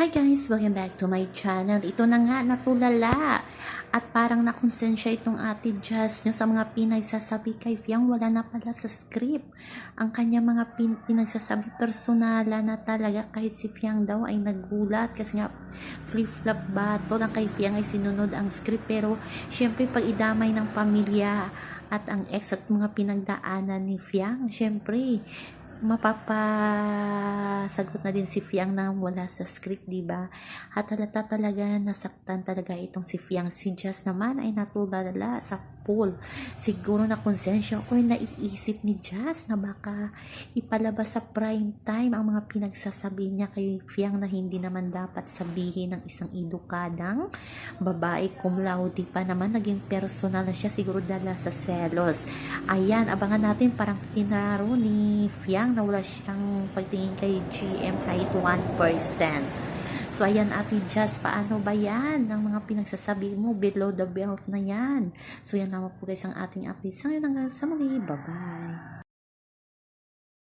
Hi guys! Welcome back to my channel. Ito na nga, natulala. At parang nakonsensya itong ate Jazz nyo sa mga pinagsasabi kay Fiang. Wala na pala sa script. Ang kanya mga pin pinagsasabi personala na talaga kahit si Fiang daw ay nagulat. Kasi nga flip-flop battle ang kay Fiang ay sinunod ang script. Pero syempre pag idamay ng pamilya at ang ex at mga pinagdaanan ni Fiang, syempre mapapasagot na din si Fiang na wala sa script, di ba? At halata talaga nasaktan talaga itong si Fiang. Si Jazz naman ay natulala sa pool. Siguro na konsensya ko na naiisip ni Jazz na baka ipalabas sa prime time ang mga pinagsasabi niya kay Fiang na hindi naman dapat sabihin ng isang edukadang babae cum laude pa naman naging personal na siya siguro dala sa selos. Ayan, abangan natin parang kinaro ni Fiang na wala siyang pagtingin kay GM kahit 1%. So, ayan, Ate Jazz, paano ba yan? Ang mga pinagsasabi mo, below the belt na yan. So, yan naman po guys ang ating update. So, yun hanggang sa muli. Bye-bye.